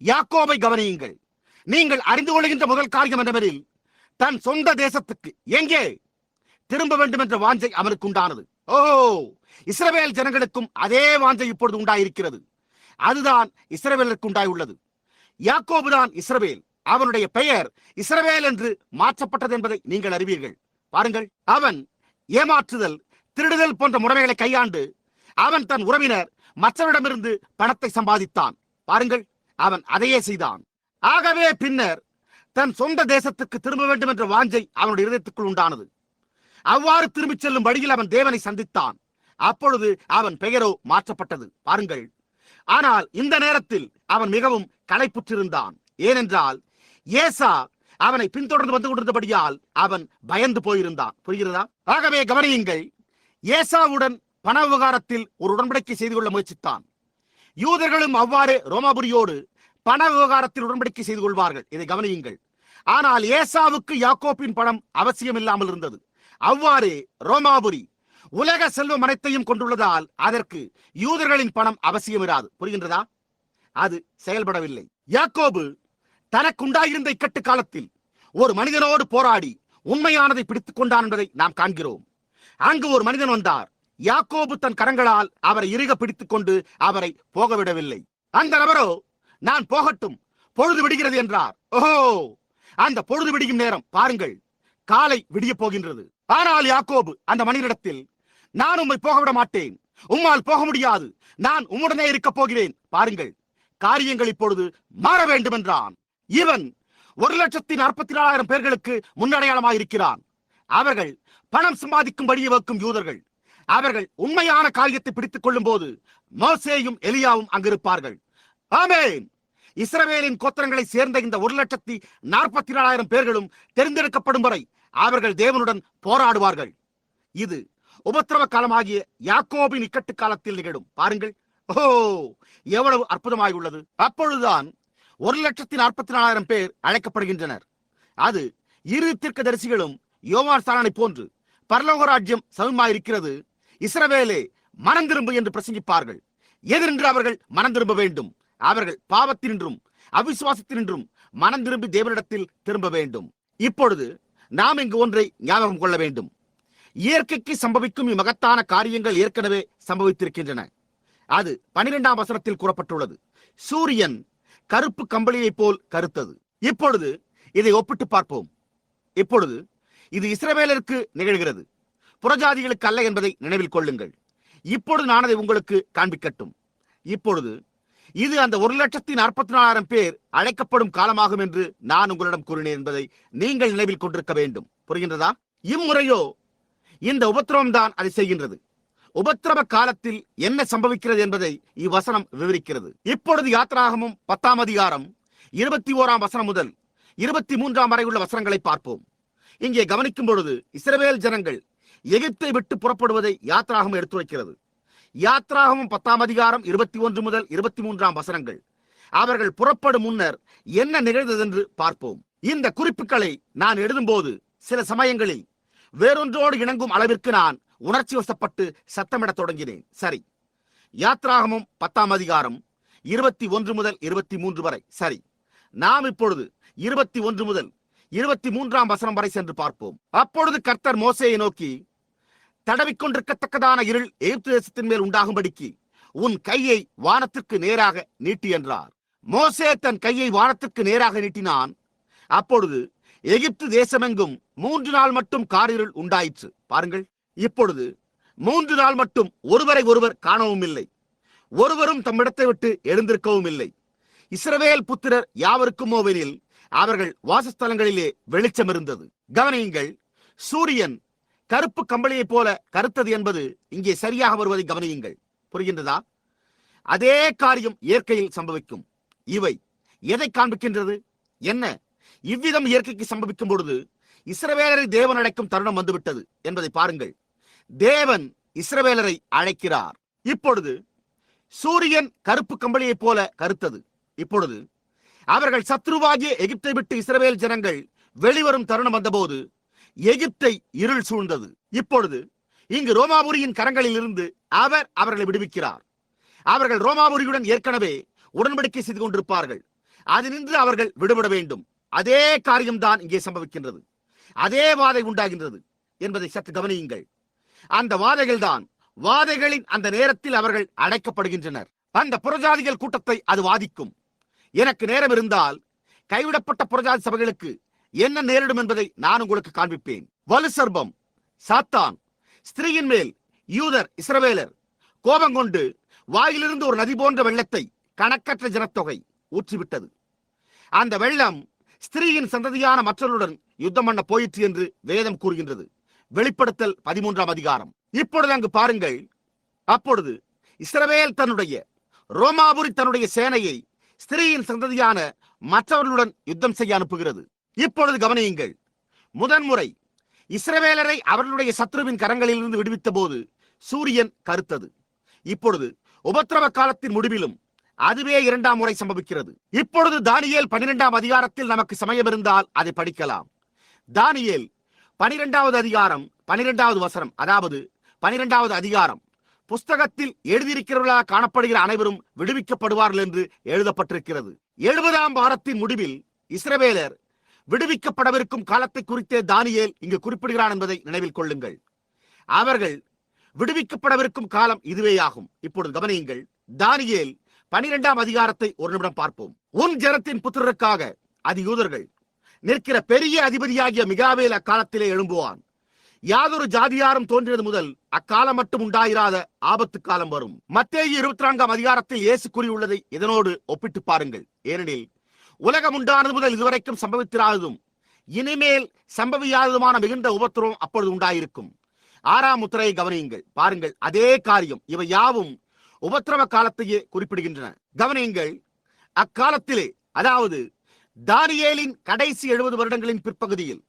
யாக்கோபை கவனியுங்கள். நீங்கள் அறிந்து கொள்கின்ற முதல் காரியம் என்னவெனில் தன் சொந்த தேசத்துக்கு எங்கே திரும்ப வேண்டும் என்ற வாஞ்சை அவனுக்கு உண்டானது ஓ இஸ்ரவேல் ஜனங்களுக்கும் அதே வாஞ்சை இப்பொழுது உண்டாயிருக்கிறது. அதுதான் இஸ்ரவேலுக்கு உண்டாயுள்ளது. யாக்கோபு தான் இஸ்ரவேல். அவனுடைய பெயர் இஸ்ரவேல் என்று மாற்றப்பட்டது என்பதை நீங்கள் அறிவீர்கள். பாருங்கள். அவன் ஏமாற்றுதல் திருடுதல் போன்ற முறைகளை கையாண்டு அவன் தன் உறவினர் மற்றவரிடமிருந்து பணத்தை சம்பாதித்தான். பாருங்கள் அவன் அதையே செய்தான். ஆகவே பின்னர் தன் சொந்த தேசத்துக்கு திரும்ப வேண்டும் என்ற வாஞ்சை அவனுடைய இருதயத்துக்குள் உண்டானது. அவ்வாறு திரும்பிச் செல்லும் வழியில் அவன் தேவனை சந்தித்தான். அப்பொழுது அவன் பெயரோ மாற்றப்பட்டது. பாருங்கள். ஆனால் இந்த நேரத்தில் அவன் மிகவும் களைப்புற்றிருந்தான். ஏனென்றால் ஏசா அவனை பின்தொடர்ந்து வந்து கொண்டிருந்தபடியால் அவன் பயந்து போயிருந்தான். புரிகிறதா? ஆகவே கவனியுங்கள் ஏசாவுடன் பண விவகாரத்தில் ஒரு உடன்படிக்கை செய்து கொள்ள முயற்சித்தான். யூதர்களும் அவ்வாறு ரோமாபுரியோடு பண விவகாரத்தில் உடன்படிக்கை செய்து கொள்வார்கள். இதை கவனியுங்கள். ஆனால் ஏசாவுக்கு யாக்கோப்பின் பணம் அவசியம் இல்லாமல் இருந்தது. அவ்வாறு ரோமாபுரி உலக செல்வம் அனைத்தையும் கொண்டுள்ளதால் அதற்கு யூதர்களின் பணம் அவசியம் இராது புரிகின்றதா? அது செயல்படவில்லை. யாக்கோபு தனக்குண்டாயிருந்த இக்கட்டு காலத்தில் ஒரு மனிதனோடு போராடி உண்மையானதை பிடித்துக் கொண்டான் என்பதை நாம் காண்கிறோம். அங்கு ஒரு மனிதன் வந்தார். யாக்கோபு தன் கரங்களால் அவரை இறுக பிடித்துக் கொண்டு அவரை போகவிடவில்லை. அந்த நபரோ நான் போகட்டும் பொழுது விடுகிறது என்றார். ஓஹோ! அந்த பொழுது விடியும் நேரம் பாருங்கள் காலை விடிய போகின்றது. ஆனால் யாக்கோபு அந்த மனிதனிடத்தில் நான் உம்மை போக விட மாட்டேன் உம்மால் போக முடியாது நான் உம்முடனே இருக்க போகிறேன் பாருங்கள் காரியங்கள் இப்பொழுது மாற வேண்டும் என்றான். இவன் ஒரு லட்சத்தி நாற்பத்தி நாலாயிரம் பேர்களுக்கு முன்னடையாளமாக இருக்கிறான் அவர்கள் பணம் சம்பாதிக்கும் வழியை வைக்கும் யூதர்கள். அவர்கள் உண்மையான காரியத்தை பிடித்துக் கொள்ளும் போது மோசேயும் எலியாவும் அங்கிருப்பார்கள். ஆமேன். இஸ்ரவேலின் கோத்திரங்களை சேர்ந்த இந்த ஒரு லட்சத்தி நாற்பத்தி நாலாயிரம் பேர்களும் தெரிந்தெடுக்கப்படும் வரை அவர்கள் தேவனுடன் போராடுவார்கள். இது உபத்திரவ காலமாகிய யாக்கோபின் இக்கட்டு காலத்தில் நிகழும். பாருங்கள். ஓ எவ்வளவு அற்புதமாய் உள்ளது அப்பொழுதுதான் ஒரு லட்சத்தி நாற்பத்தி நாலாயிரம் பேர் அழைக்கப்படுகின்றனர். அது இரு தீர்க்கதரிசிகளும் யோவான் சாலனை போன்று பரலோக ராஜ்யம் சமமாயிருக்கிறது. இஸ்ரவேலே மனம் திரும்பு என்று பிரசங்கிப்பார்கள். எதிரென்று அவர்கள் மனம் திரும்ப வேண்டும். அவர்கள் பாவத்தினின்றும் அவிசுவாசத்தினின்றும் மனம் திரும்பி தேவனிடத்தில் திரும்ப வேண்டும். இப்பொழுது நாம் இங்கு ஒன்றை ஞாபகம் கொள்ள வேண்டும். இயற்கைக்கு சம்பவிக்கும் இம்மகத்தான காரியங்கள் ஏற்கனவே சம்பவித்திருக்கின்றன. அது பனிரெண்டாம் வசனத்தில் கூறப்பட்டுள்ளது. சூரியன் கருப்பு கம்பளியைப் போல் கருத்தது. இப்பொழுது இதை ஒப்பிட்டு பார்ப்போம். இப்பொழுது இது இஸ்ரவேலருக்கு நிகழ்கிறது. புறஜாதிகளுக்கு அல்ல என்பதை நினைவில் கொள்ளுங்கள். இப்பொழுது நான் அதை உங்களுக்கு காண்பிக்கட்டும். இப்பொழுது இது அந்த ஒரு லட்சத்தி நாற்பத்தி நாலாயிரம் பேர் அழைக்கப்படும் காலமாகும் என்று நான் உங்களிடம் கூறினேன் என்பதை நீங்கள் நினைவில் கொண்டிருக்க வேண்டும். புரிகின்றதா? இம்முறையோ இந்த உபத்திரவம் தான் அதை செய்கின்றது. உபத்திரவ காலத்தில் என்ன சம்பவிக்கிறது என்பதை இவ்வசனம் விவரிக்கிறது. இப்பொழுது யாத்திராகமும் பத்தாம் அதிகாரம் இருபத்தி ஓராம் வசனம் முதல் இருபத்தி மூன்றாம் வரை உள்ள வசனங்களை பார்ப்போம். இங்கே கவனிக்கும் பொழுது இஸ்ரவேல் ஜனங்கள் எகிப்தை விட்டு புறப்படுவதை யாத்ராகம் எடுத்துரைக்கிறது. யாத்ராகமும் பத்தாம் அதிகாரம் இருபத்தி ஒன்று முதல் இருபத்தி மூன்றாம் வசனங்கள். அவர்கள் புறப்படும் முன்னர் என்ன நிகழ்ந்தது என்று பார்ப்போம். இந்த குறிப்புகளை நான் எழுதும்போது சில சமயங்களில் வேறொன்றோடு இணங்கும் அளவிற்கு நான் உணர்ச்சி வசப்பட்டு சத்தமிடத் தொடங்கினேன். சரி. யாத்ராகமும் பத்தாம் அதிகாரம் இருபத்தி ஒன்று முதல் இருபத்தி மூன்று வரை. சரி. நாம் இப்பொழுது இருபத்தி ஒன்று முதல் இருபத்தி மூன்றாம் வசனம் வரை சென்று பார்ப்போம். அப்பொழுது கர்த்தர் மோசையை நோக்கி தடவிக்கொண்டிருக்கத்தக்கதான இருள் எகிப்து தேசத்தின் மேல் உண்டாகும்படிக்கு உன் கையை வானத்திற்கு நேராக நீட்டி என்றார். மோசே தன் கையை வானத்திற்கு நேராக நீட்டினான். அப்பொழுது எகிப்து தேசமெங்கும் மூன்று நாள் மட்டும் காரிருள் உண்டாயிற்று. பாருங்கள் இப்பொழுது மூன்று நாள் மட்டும் ஒருவரை ஒருவர் காணவும் இல்லை. ஒருவரும் தம்மிடத்தை விட்டு எழுந்திருக்கவும் இல்லை. இஸ்ரவேல் புத்திரர் யாவருக்குமோவெனில் அவர்கள் வாசஸ்தலங்களிலே வெளிச்சம் இருந்தது. கவனியுங்கள் சூரியன் கருப்பு கம்பளியைப் போல கருத்தது என்பது இங்கே சரியாக வருவதை கவனியுங்கள். புரிகின்றதா? அதே காரியம் இயற்கையில் சம்பவிக்கும். இவை எதை காண்பிக்கின்றது? என்ன? இவ்விதம் இயற்கைக்கு சம்பவிக்கும் பொழுது இஸ்ரவேலரை தேவன் அழைக்கும் தருணம் வந்துவிட்டது என்பதை பாருங்கள். தேவன் இஸ்ரவேலரை அழைக்கிறார். இப்பொழுது சூரியன் கருப்பு கம்பளியைப் போல கருத்தது. இப்பொழுது அவர்கள் சத்ருவாகிய எகிப்தை விட்டு இஸ்ரவேல் ஜனங்கள் வெளிவரும் தருணம் வந்தபோது எகிப்தை இருள் சூழ்ந்தது. இப்பொழுது இங்கு ரோமாபுரியின் கரங்களில் இருந்து அவர் அவர்களை விடுவிக்கிறார். அவர்கள் ரோமாபுரியுடன் ஏற்கனவே உடன்படிக்கை செய்து கொண்டிருப்பார்கள். அதினின்று அவர்கள் விடுபட வேண்டும். அதே காரியம்தான் இங்கே சம்பவிக்கின்றது. அதே வாதை உண்டாகின்றது என்பதை சற்று கவனியுங்கள். அந்த வாதைகள் தான் வாதைகளின் அந்த நேரத்தில் அவர்கள் அடைக்கப்படுகின்றனர். அந்த புறஜாதிகள் கூட்டத்தை அது வாதிக்கும். எனக்கு நேரம் இருந்தால் கைவிடப்பட்ட புறஜாதி சபைகளுக்கு என்ன நேரிடும் என்பதை நான் உங்களுக்கு காண்பிப்பேன். வலு சர்பம் சாத்தான் ஸ்திரீயின் மேல் யூதர் இஸ்ரவேலர் கோபம் கொண்டு வாயிலிருந்து ஒரு நதி போன்ற வெள்ளத்தை கணக்கற்ற ஜனத்தொகை ஊற்றிவிட்டது. அந்த வெள்ளம் ஸ்திரீயின் சந்ததியான மற்றவருடன் யுத்தம் பண்ண போயிற்று என்று வேதம் கூறுகின்றது. வெளிப்படுத்தல் பதிமூன்றாம் அதிகாரம். இப்பொழுது அங்கு பாருங்கள். அப்பொழுது இஸ்ரவேல் தன்னுடைய ரோமாபுரி தன்னுடைய சேனையை ஸ்திரீயின் சந்ததியான மற்றவர்களுடன் யுத்தம் செய்ய அனுப்புகிறது. இப்பொழுது கவனியுங்கள். முதன்முறை இஸ்ரவேலரை அவர்களுடைய சத்ருவின் கரங்களிலிருந்து விடுவித்த போது சூரியன் கருத்தது. இப்பொழுது உபத்திரவ காலத்தின் முடிவிலும் அதுவே இரண்டாம் முறை சம்பவிக்கிறது. இப்பொழுது தானியேல் பனிரெண்டாம் அதிகாரத்தில் நமக்கு சமயம் இருந்தால் அதை படிக்கலாம். தானியேல் பனிரெண்டாவது அதிகாரம் பனிரெண்டாவது வசனம் அதாவது பனிரெண்டாவது அதிகாரம். புஸ்தகத்தில் எழுதியிருக்கிறவர்களாக காணப்படுகிற அனைவரும் விடுவிக்கப்படுவார்கள் என்று எழுதப்பட்டிருக்கிறது. எழுபதாம் வாரத்தின் முடிவில் இஸ்ரவேலர் விடுவிக்கப்படவிருக்கும் காலத்தை குறித்தே தானியேல் இங்கு குறிப்பிடுகிறான் என்பதை நினைவில் கொள்ளுங்கள். அவர்கள் விடுவிக்கப்படவிருக்கும் காலம் இதுவேயாகும். இப்பொழுது கவனியுங்கள் தானியேல் பனிரெண்டாம் அதிகாரத்தை ஒரு நிமிடம் பார்ப்போம். உன் ஜனத்தின் புத்திரருக்காக அது யூதர்கள் நிற்கிற பெரிய அதிபதியாகிய மிகாவேல் அக்காலத்திலே எழும்புவான். யாதொரு ஜாதியாரும் தோன்றியது முதல் அக்காலம் மட்டும் உண்டாயிராத ஆபத்து காலம் வரும். மத்தேயு இருபத்தி நான்காம் அதிகாரத்தில் இயேசு கூறியுள்ளதை இதனோடு ஒப்பிட்டு பாருங்கள். ஏனெனில் உலகம் உண்டானது முதல் இதுவரைக்கும் சம்பவித்திராததும் இனிமேல் சம்பவியாததுமான மிகுந்த உபத்திரவம் அப்பொழுது உண்டாயிருக்கும். ஆறாம் முத்திரையை கவனியுங்கள். பாருங்கள் அதே காரியம். இவை யாவும் உபத்திரவ காலத்தையே குறிப்பிடுகின்றன. கவனியுங்கள் அக்காலத்திலே அதாவது தானியேலின் கடைசி எழுபது வருடங்களின் பிற்பகுதியில்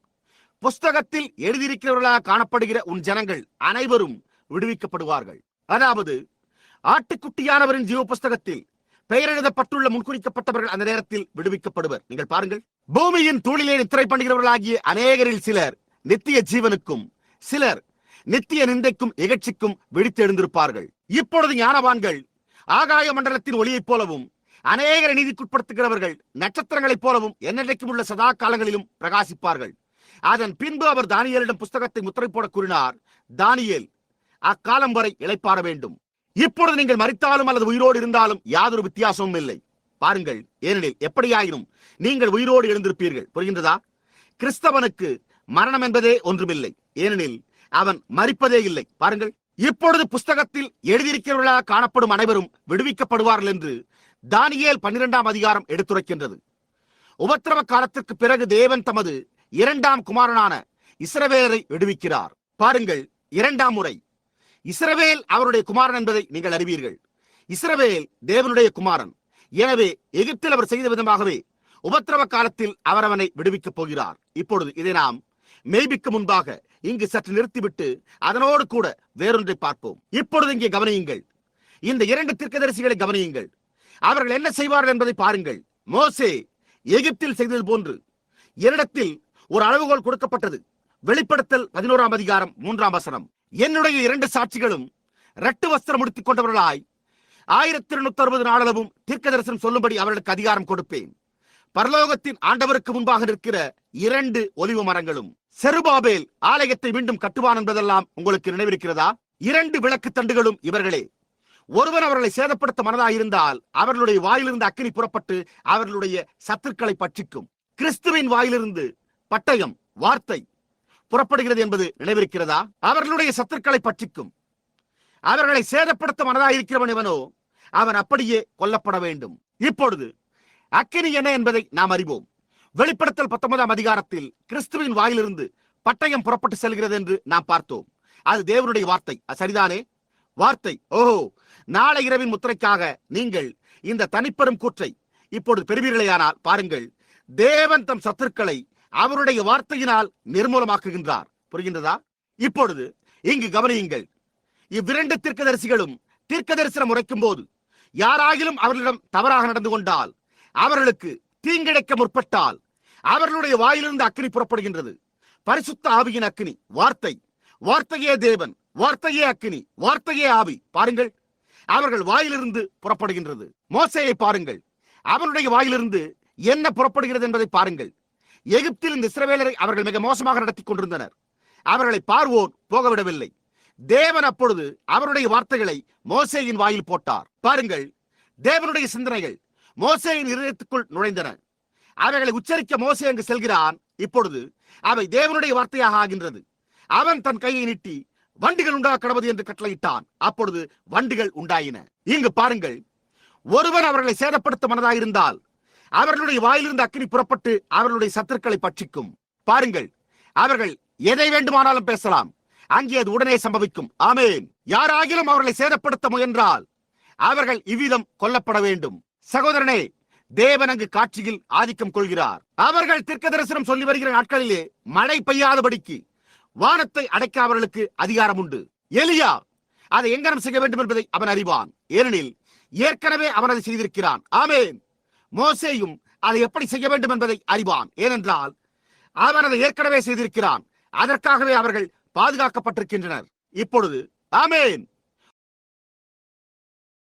புஸ்தகத்தில் எழுதியிருக்கிறவர்களாக காணப்படுகிற உன் ஜனங்கள் அனைவரும் விடுவிக்கப்படுவார்கள். அதாவது ஆட்டுக்குட்டியானவரின் ஜீவ புஸ்தகத்தில் பெயர் எழுதப்பட்டுள்ள முன்குறிக்கப்பட்டவர்கள் அந்த நேரத்தில் விடுவிக்கப்படுவர். நீங்கள் பாருங்கள். பூமியின் தூளிலே நித்திரை பண்ணுகிறவர்களாகிய அநேகரில் சிலர் நித்திய ஜீவனுக்கும் சிலர் நித்திய நிந்தைக்கும் இகழ்ச்சிக்கும் விழித்து எழுந்திருப்பார்கள் இப்பொழுது ஞானவான்கள் ஆகாய மண்டலத்தின் ஒளியைப் போலவும் அநேகரை நீதிக்குட்படுத்துகிறவர்கள் நட்சத்திரங்களைப் போலவும் என்னென்றைக்கும் உள்ள சதா காலங்களிலும் பிரகாசிப்பார்கள். அதன் பின்பு அவர் தானியலிடம் புஸ்தகத்தை முத்திரை போட கூறினார் தானியேல் அக்காலம் வரை இளைப்பாற வேண்டும். இப்பொழுது நீங்கள் மறித்தாலும் அல்லது உயிரோடு இருந்தாலும் யாதொரு வித்தியாசமும் இல்லை. பாருங்கள் ஏனெனில் எப்படியாயினும் நீங்கள் உயிரோடு எழுந்திருப்பீர்கள். புரிகின்றதா? கிறிஸ்தவனுக்கு மரணம் என்பதே ஒன்றுமில்லை. ஏனெனில் அவன் மறிப்பதே இல்லை. பாருங்கள் இப்பொழுது புஸ்தகத்தில் எழுதியிருக்கிறவர்களாக காணப்படும் அனைவரும் விடுவிக்கப்படுவார்கள் என்று தானியேல் பன்னிரெண்டாம் அதிகாரம் எடுத்துரைக்கின்றது. உபத்திரவ காலத்திற்கு பிறகு தேவன் தமது இரண்டாம் குமாரனான இஸ்ரவேலரை விடுவிக்கிறார். பாருங்கள் இரண்டாம் முறை. இஸ்ரவேல் அவருடைய குமாரன் என்பதை நீங்கள் அறிவீர்கள். இஸ்ரவேல் தேவனுடைய குமாரன். எனவே எகிப்தில் அவர் செய்த விதமாகவே உபத்திரவ காலத்தில் அவர் அவனை விடுவிக்கப் போகிறார். இப்பொழுது இதை நாம் மெய்பிக்கு முன்பாக இங்கு சற்று நிறுத்திவிட்டு அதனோடு கூட வேறொன்றை பார்ப்போம். இப்பொழுது இங்கே கவனியுங்கள். இந்த இரண்டு தீர்க்கதரிசிகளை கவனியுங்கள். அவர்கள் என்ன செய்வார்கள் என்பதை பாருங்கள். மோசே எகிப்தில் செய்தது போன்று என்னிடத்தில் ஒரு அளவுகோல் கொடுக்கப்பட்டது. வெளிப்படுத்தல் பதினோராம் அதிகாரம் மூன்றாம் வசனம். என்னுடைய இரண்டு சாட்சிகளும் இரட்டு வஸ்திரம் முடித்துக் கொண்டவர்களாய் ஆயிரத்தி இருநூத்தி அறுபது நாளளவும் தீர்க்க தரிசனம் சொல்லும்படி அவர்களுக்கு அதிகாரம் கொடுப்பேன். பரலோகத்தின் ஆண்டவருக்கு முன்பாக நிற்கிற இரண்டு ஒலிவு மரங்களும் செருபாபேல் ஆலயத்தை மீண்டும் கட்டுவான் என்பதெல்லாம் உங்களுக்கு நினைவிருக்கிறதா? இரண்டு விளக்கு தண்டுகளும் இவர்களே. ஒருவன் அவர்களை சேதப்படுத்த மனதாயிருந்தால் அவர்களுடைய வாயிலிருந்து அக்கினி புறப்பட்டு அவர்களுடைய சத்துக்களை பட்சிக்கும். கிறிஸ்துவின் வாயிலிருந்து பட்டயம் வார்த்தை புறப்படுகிறது என்பது நினைவிருக்கிறதா? அவர்களுடைய சத்துருக்களை பற்றிக்கும். அவர்களை சேதப்படுத்த மனதாயிருக்கிறவன் இவனோ அவன் அப்படியே கொல்லப்பட வேண்டும். இப்பொழுது அக்கினி என்ன என்பதை நாம் அறிவோம். வெளிப்படுத்தல் பத்தொன்பதாம் அதிகாரத்தில் கிறிஸ்துவின் வாயிலிருந்து பட்டயம் புறப்பட்டு செல்கிறது என்று நாம் பார்த்தோம். அது தேவனுடைய வார்த்தை. சரிதானே? வார்த்தை. ஓஹோ! நாளை இரவின் முத்திரைக்காக நீங்கள் இந்த தனிப்பெரும் கூற்றை இப்பொழுது பெறுவீர்களேயானால் பாருங்கள் தேவன் தம் சத்துருக்களை அவருடைய வார்த்தையினால் நிர்மூலமாக்குகின்றார். புரிகின்றதா? இப்பொழுது இங்கு கவனியுங்கள். இவ்விரண்டு தீர்க்கதரிசிகளும் தீர்க்க தரிசனம் உரைக்கும் போது யாராகிலும் அவர்களிடம் தவறாக நடந்து கொண்டால் அவர்களுக்கு தீங்கிழைக்க முற்பட்டால் அவர்களுடைய வாயிலிருந்து அக்னி புறப்படுகின்றது. பரிசுத்த ஆவியின் அக்னி வார்த்தை. வார்த்தையே தேவன் வார்த்தையே அக்னி வார்த்தையே ஆவி. பாருங்கள். அவர்கள் வாயிலிருந்து புறப்படுகின்றது. மோசையை பாருங்கள். அவனுடைய வாயிலிருந்து என்ன புறப்படுகிறது என்பதை பாருங்கள். எகிப்தில் இந்த இஸ்ரவேலரை அவர்கள் மிக மோசமாக நடத்தி கொண்டிருந்தனர். அவர்களை பார்வோர் போகவிடவில்லை. தேவன் அப்பொழுது அவருடைய வார்த்தைகளை மோசேயின் வாயில் போட்டார். பாருங்கள் தேவனுடைய சிந்தனைகள் மோசேயின் இருதயத்துக்குள் நுழைந்தன. அவைகளை உச்சரிக்க மோசே அங்கு செல்கிறான். இப்பொழுது அவை தேவனுடைய வார்த்தையாக ஆகின்றது. அவன் தன் கையை நீட்டி வண்டிகள் உண்டாக கடவுது என்று கட்டளையிட்டான். அப்பொழுது வண்டிகள் உண்டாயின. இங்கு பாருங்கள் ஒருவன் அவர்களை சேதப்படுத்த மனதாயிருந்தால் அவர்களுடைய வாயிலிருந்து அக்கினி புறப்பட்டு அவர்களுடைய சத்துருக்களை பட்சிக்கும். பாருங்கள் அவர்கள் எதை வேண்டுமானாலும் பேசலாம். அங்கே அது உடனே சம்பவிக்கும். ஆமேன். யாராகிலும் அவர்களை சேதப்படுத்த முயன்றால் அவர்கள் இவ்விதம் கொல்லப்பட வேண்டும். சகோதரனே தேவன் அங்கு காட்சியில் ஆதிக்கம் கொள்கிறார். அவர்கள் திர்க்க தரிசனம் சொல்லி வருகிற நாட்களிலே மழை பெய்யாதபடிக்கு வானத்தை அடைக்க அவர்களுக்கு அதிகாரம் உண்டு. எலியா அதை எங்கனம் செய்ய வேண்டும் என்பதை அவன் அறிவான். ஏனெனில் ஏற்கனவே அவன் அதை செய்திருக்கிறான். ஆமேன். மோசேயும் அதை எப்படி செய்ய வேண்டும் என்பதை அறிவான். ஏனென்றால் அவன் அதை ஏற்கனவே செய்திருக்கிறான். அதற்காகவே அவர்கள் பாதுகாக்கப்பட்டிருக்கின்றனர். இப்பொழுது ஆமேன்.